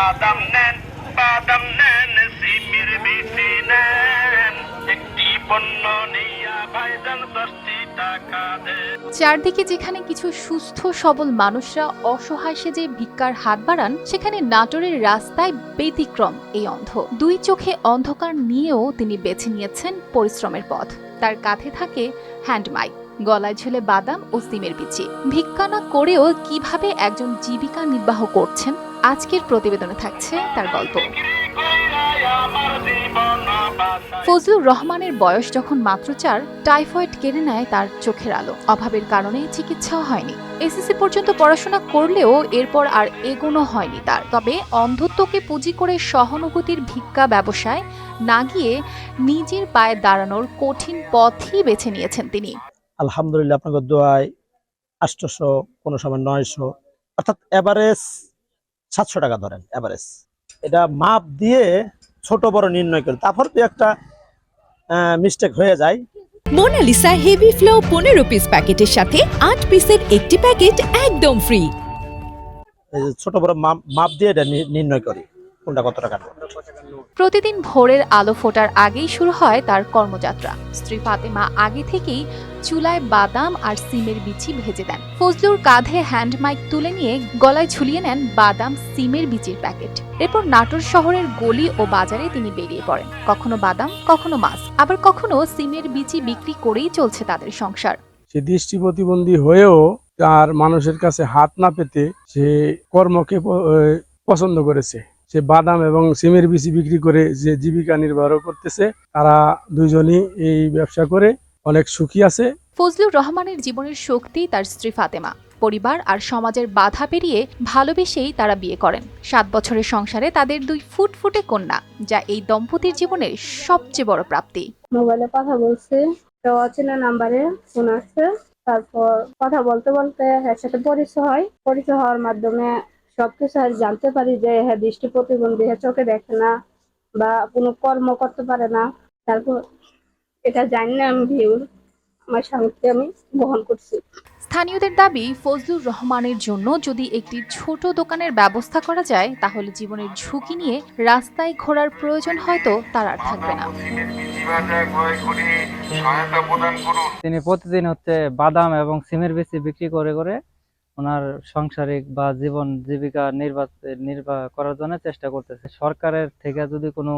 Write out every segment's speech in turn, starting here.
বাদাম বাদাম নেন সিমির বিচি নেন একটি পণ্য নিয়া ভাইজান দশটি টাকা দেন চারদিকে যেখানে কিছু সুস্থ, সবল মানুষরা অসহায় সেজে ভিক্ষার হাত বাড়ান, সেখানে নাটোরের রাস্তায় ব্যতিক্রম এই অন্ধ। দুই চোখে অন্ধকার নিয়েও তিনি বেছে নিয়েছেন পরিশ্রমের পথ। তার কাঁধে থাকে হ্যান্ডমাইক গলায় ঝুলে বাদাম ও সিমের বিচি। ভিক্ষা না করেও কীভাবে একজন জীবিকা নির্বাহ করছেন? আজকের প্রতিবেদনে থাকছে তার গল্প। ফজলুর রহমানের বয়স যখন মাত্র চার, টাইফয়েড কেড়ে নেয় তার চোখের আলো। অভাবের কারণে চিকিৎসাও হয়নি। এসএসসি পর্যন্ত পড়াশোনা করলেও এরপর আর এগোনো হয়নি তার। তবে অন্ধত্বকে পুঁজি করে সহানুভূতির ভিক্ষা ব্যবসায় না গিয়ে নিজের পায়ে দাঁড়ানোর কঠিন পথই বেছে নিয়েছেন তিনি। আলহামদুলিল্লাহ আপনাকে দোয়ায় আটশোশো কোনো সময় নয়শো, অর্থাৎ এভারেজ সাতশো টাকা ধরেন অ্যাভারেজ এটা মাপ দিয়ে ছোট বড় নির্ণয় করে তারপর তো একটা মিস্টেক হয়ে যায়। মোনালিসা হেভি ফ্লো পনেরো পিস প্যাকেটের সাথে আট পিসের একটি প্যাকেট একদম ফ্রি ছোট বড় মাপ দিয়ে এটা নির্ণয় করি। কোনটা কত টাকা প্রতিদিন ভোরের আলো ফোটার আগেই শুরু হয় তার কর্মযাত্রা। স্ত্রী ফাতেমা আগে থেকেই চুলায় বাদাম আর সিমের বিচি ভেজে দেন। ফজলুর কাঁধে হ্যান্ড মাইক তুলে নিয়ে গলায় ঝুলিয়ে নেন বাদাম সিমের বিচির প্যাকেট। এরপর নাটোর শহরের গলি ও বাজারে তিনি বেরিয়ে পড়েন। কখনো বাদাম কখনো মাছ আবার কখনো সিমের বিচি বিক্রি করেই চলছে তাদের সংসার। সে দৃষ্টি প্রতিবন্ধী হয়েও তার মানুষের কাছে হাত না পেতে সে কর্মকে পছন্দ করেছে। সে বাদাম এবং সিমের বিচি বিক্রি করে যে জীবিকা নির্বাহ করতেছে তারা দুইজনই এই ব্যবসা করে অনেক সুখী আছে। ফজলুর রহমানের জীবনের শক্তি তার স্ত্রী ফাতেমা। পরিবার আর সমাজের বাধা পেরিয়ে ভালোবেসেই তারা বিয়ে করেন। সাত বছরের সংসারে তাদের দুই ফুটফুটে কন্যা যা এই দম্পতির জীবনের সবচেয়ে বড় প্রাপ্তি। মোবাইলে কথা বলছি তো অচেনা নাম্বারে ফোন আসছে তারপর কথা বলতে বলতে এর সাথে পরিচয় হয়। পরিচয় হওয়ার মাধ্যমে সবকিছু আর জানতে পারি যে হ্যাঁ দৃষ্টি প্রতিবন্ধী হ্যাঁ চোখে দেখে না বা কোনো কর্ম করতে পারে না। তারপর এটা জানি না আমি ভিউ আমার স্বামীকে আমি বহন করছি। স্থানীয়দের দাবি ফজলুর রহমানের জন্য যদি একটি ছোট দোকানের ব্যবস্থা করা যায় তাহলে জীবনের ঝুঁকি নিয়ে রাস্তায় ঘোরার প্রয়োজন হয়তো তার আর থাকবে না। তিনি প্রতিদিন হচ্ছে বাদাম এবং সিমের বেশি বিক্রি করে করে ওনার সাংসারিক বা জীবন জীবিকা নির্বাহ নির্বাহ করার জন্য চেষ্টা করতেছে। সরকারের থেকে যদি কোনো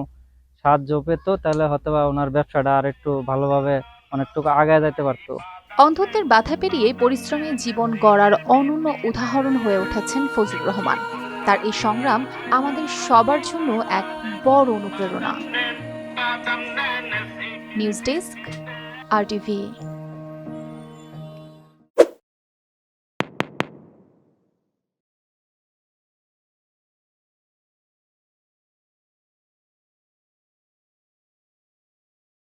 সাহায্য পেত, তাহলে হয়তো বা ওনার ব্যবসাটা আর একটু ভালোভাবে অনেকটুকু আগায় যেতে পারতো। অন্ধত্বের বাধা পেরিয়ে পরিশ্রমী জীবন গড়ার অনন্য উদাহরণ হয়ে উঠেছেন ফজলুর রহমান। তার এই সংগ্রাম আমাদের সবার জন্য এক বড় অনুপ্রেরণা। নিউজ ডেস্ক, আর টিভি